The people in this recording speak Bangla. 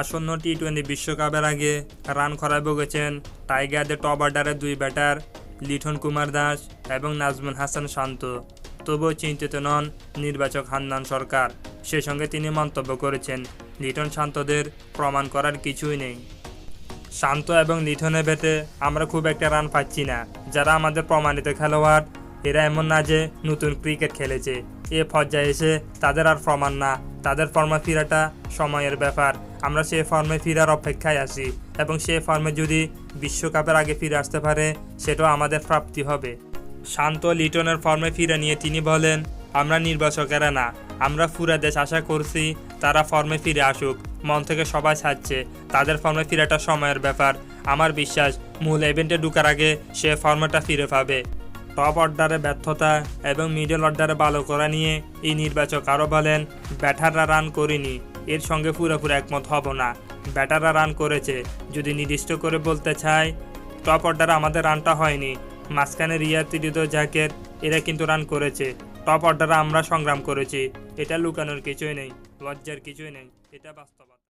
আসন্ন টি টোয়েন্টি বিশ্বকাপের আগে রান খরায় ভুগেছেন টাইগারদের টপ অর্ডারের দুই ব্যাটার লিঠন কুমার দাস এবং নাজমুল হাসান শান্ত। তবুও চিন্তিত নন নির্বাচক হান্নান সরকার। সে সঙ্গে তিনি মন্তব্য করেছেন, লিটন শান্তদের প্রমাণ করার কিছুই নেই। শান্ত এবং লিঠনের ব্যাটে আমরা খুব একটা রান পাচ্ছি না। যারা আমাদের প্রমাণিত খেলোয়াড়, এরা এমন না যে নতুন ক্রিকেট খেলেছে। এ পর্যায়ে এসে তাদের আর প্রমাণ না। তাদের ফর্মে ফিরাটা সময়ের ব্যাপার। আমরা সেই ফর্মে ফিরার অপেক্ষায় আছি এবং সেই ফর্মে যদি বিশ্বকাপের আগে ফিরে আসতে পারে, সেটাও আমাদের প্রাপ্তি হবে। শান্ত লিটনের ফর্মে ফিরে নিয়ে তিনি বলেন, আমরা নির্বাচকেরা না, আমরা পুরা দেশ আশা করছি তারা ফর্মে ফিরে আসুক। মন থেকে সবাই ছাড়ছে, তাদের ফর্মে ফিরাটা সময়ের ব্যাপার। আমার বিশ্বাস, মূল ইভেন্টে ঢুকার আগে সে ফর্মটা ফিরে পাবে। টপ অর্ডারে ব্যর্থতা এবং মিডল অর্ডারে ভালো করা নিয়ে এই নির্বাচক আরও বলেন, ব্যাটাররা রান করিনি। এর সঙ্গে পুরোপুরি একমত হব না। ব্যাটাররা রান করেছে। যদি নির্দিষ্ট করে বলতে চাই টপ অর্ডারে আমাদের রানটা হয়নি। মাঝখানে রিয়াদ হৃদয় জাকের, এরা কিন্তু রান করেছে। টপ অর্ডারে আমরা সংগ্রাম করেছি। এটা লুকানোর কিছুই নেই, লজ্জার কিছুই নেই। এটা বাস্তবতা।